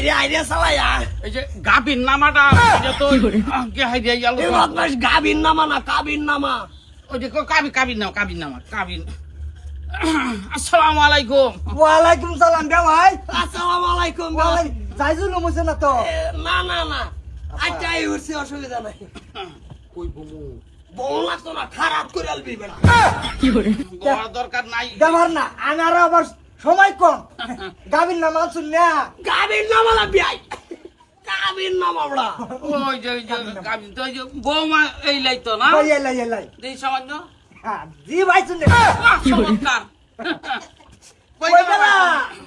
আইরে আইরে সালাইয়া। এই যে গাবিন নামাটা এটা তো কে হাই দিয়ে গেল এ বদমাস গাবিন নামা না কাবিন নামা। ওই যে কাবি কাবিন নাম কাবিন নামা কাবিন আসসালামু আলাইকুম ওয়ালাইকুম সালাম বে ভাই। আসসালামু আলাইকুম ওয়ালাই যাইজুল মুছে না তো? এ, না না না। আচ্ছা এই উঠছে অসুবিধা নাই। কই বমু? না খারাপ করে আলবি বেড়া। বড় দরকার নাই। দেবার না আনার আবার সময় কম গাবির নাম আনছুন না গাবিন নামা না বিয়াই গাবিন নামা বড়া ওই যে ওই যে গাবিন তো যে বৌমা এই লাইতো না ওই এলাই এলাই দেই সামান্য হ্যাঁ জি ভাই শুনে বাহ, চমৎকার কই কই গেলা? গেলা?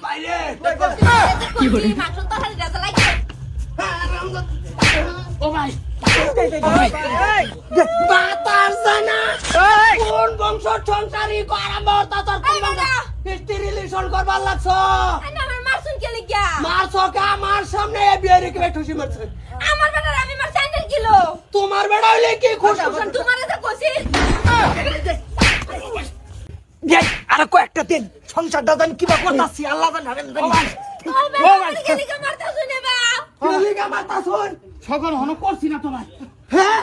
বাইরে ও ভাই বাতার হিস্ট্রি করবার লাগছ? আমার মারছ কে? আমার সামনে বিয়ে রেখে ঠুসি মারছে। বেটার আমি মার স্যান্ডেল কিলো। তোমার বেড়া হইলে কি খুশ? তোমার তো কইছি দেখ আর কয়েকটা দিন সংসারটা জানি কিবা করতাছি আল্লাহ জানে আমি জানি। ও বেটা গেলি কে মারতে শুনে বা। লিগা মাতা শুন সগন হন করছি না তোমার হ্যাঁ?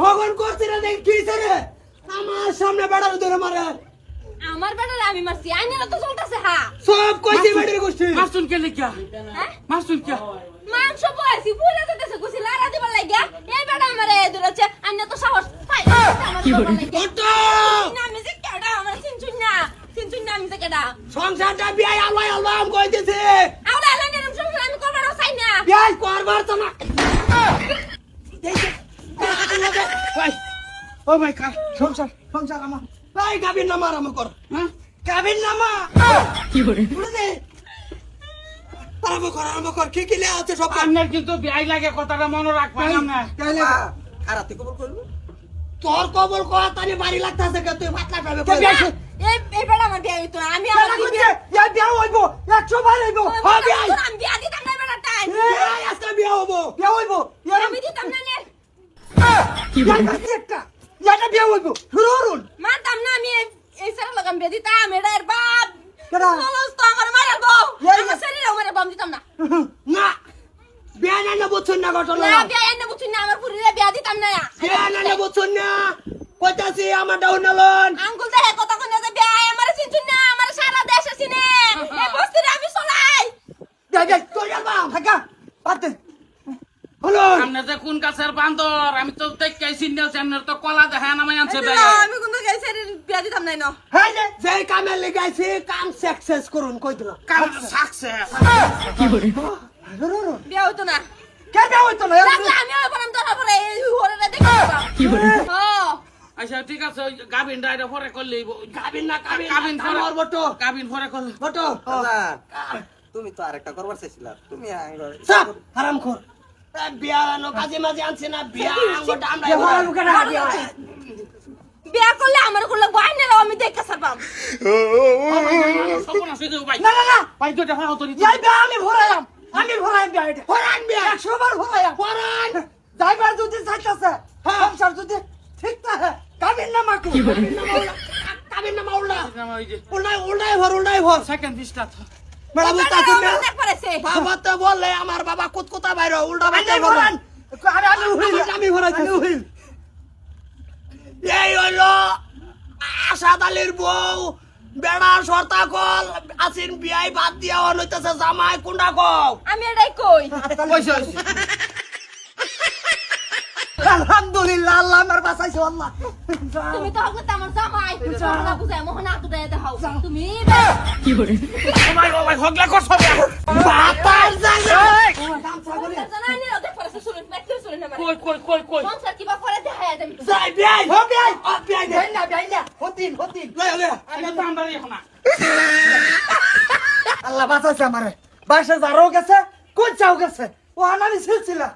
সগন করছি না দেখ কি রে? আমার সামনে বেড়ার ধরে মারে। আমার বেটার আমি মারছি আইনের তো চলতেছে হা সব কইছি বেড়ের গোষ্ঠী মাসুন কে লিখা হ্যাঁ মাসুন কে মাংস বয়সি ভুলে যেতেছে কইছি লারা দিবার লাগিয়া এই বেটা আমারে দূরেছে আইনে তো সাহস পাই কি বলে ওটো না আমি যে কেডা আমার চিনছুন না চিনছুন না আমি যে কেডা সংসারটা বিয়ে আল্লাহ আল্লাহ আম কইতেছে আউরা আলা নেম সংসার আমি করবার চাই না বিয়ে করবার তো না ভাই ও ভাই কার সংসার সংসার আমার এই গাবির নামা আরাম কর হ্যাঁ? গাবির নামা! কি করে আরাম কর আরাম কর কি কি লে আছে সব আপনার কিন্তু বিয়াই লাগে কথাটা মনে রাখবেন না তাইলে খারাপ কবল করব? তোর কবল কথা তানি বাড়ি লাগতাছে কে? তুই ভাত লাগাবে কে এই এই বেটা আমার বিয়া হইতো আমি আমার বিয়া ইয়া বিয়া হইব 100 বার হইব। হ্যাঁ, বিয়া। আমি বিয়া দিতাম না বেটা টাইম এই আজকে বিয়ে হব বিয়া হইব। আমি দিতাম না নে। বিয়া করছি একটা। ইয়াটা বিয়া হইব শুরু করুন। মানতাম না আমি এই- সারা লাগাম বিয়া দিতাম এটা এর বাপ। কেডা? বলস তো আমার মারা এই- আমার শরীরে আমার বাম দিতাম না। না। বিয়ে না না বুঝছেন না ঘটনা। না বিয়া এনে বুঝুন না আমার পুরিরে বিয়া দিতাম না। বিয়ে না না বুঝছেন না। কইতাছি আমার ডাউন নালন আঙ্গুল দেখে কথা কোন যে বিয়া আমার চিনছুন না আমার সারা দেশে চিনে। এই বস্তিরে আমি চলাই। যা যা তোর যাবা থাকা পাতে আপনি যে কোন গাছের বান্দর? আমি তো দেখাই সিগন্যাল চ্যানেল তো কলা দেখা নামাই আনছে না, আমি কিন্তু এই বিয়া দিতাম না না। হ্যাঁ যে যেই কামে লেগাইছি কাম সাকসেস করুন কই দিলাম কাম সাকসেস বিয়া হইতো না। কে বিয়া হইতো না? আমি ওই বরম ধরা পরে এই হরে দেখে কি করে আচ্ছা ঠিক আছে গাবিন ডাইরে পরে করলেই কাবিন না কাবিন কাবিন পরে আমার বটো। গাবিন পরে করলে। বটো। তুমি তো আরেকটা করবার চাইছিলা। তুমি হারাম খোর বিয়া নো কাজে মাঝে আনছে না বিয়া আঙ্গটা আমরা বিয়া বিয়া বিয়া করলে আমার করলে গয়নার আমি দেখে সারবাম না না না ভাই দুইটা হয় বিয়া আমি ভরাইলাম আমি ভরাইলাম বিয়া এটা। হরান বিয়া। 100 বার ভরাইলাম হরান ড্রাইভার যদি চাইতাছে সংসার যদি ঠিক থাকে কাবিন না মাকু কাবিন না মাউলা উল্টাই উল্টাই ভর উল্টাই ভর। সেকেন্ড পিসটা মেলা বুঝতাছি না? বাবা তো বললে আমার বাবা কুতকুতা বাইরে উল্টা বাইরে ভরান ভরান আমি আমি উহিল। আমি ভরাইছি উহিল। এই হইল আসাদ আলীর বউ বেড়া সর্তা কল আসিন বিয়াই বাদ দিয়া হইতেছে জামাই কুন্ডা কও আমি এটাই কই? কইছে আলহামদুলিল্লাহ আল্লাহ আমার বাঁচাইছো আল্লাহ। তুমি তো হগলে আমার জামাই না বুঝাই মোহন আতু দেয় দেখাও। তুমি ও ভাই ও হগলা কর সব। বাতার জানা। জানানি ওদের পড়েছে শুনুন দেখতে শুনুন আমার কই কই কই কই? সংসার কিবা করে দেখায় দেন যাই বিয়াই ও বিয়াই। ও বিয়াই দে। না বিয়াই না হতিন হতিন। লয় লয়। আমি তো আমরা এখন আল্লাহ বাঁচাইছে আমারে। বাসে যারও গেছে কোন চাও গেছে। ও আনানি ছিলছিলা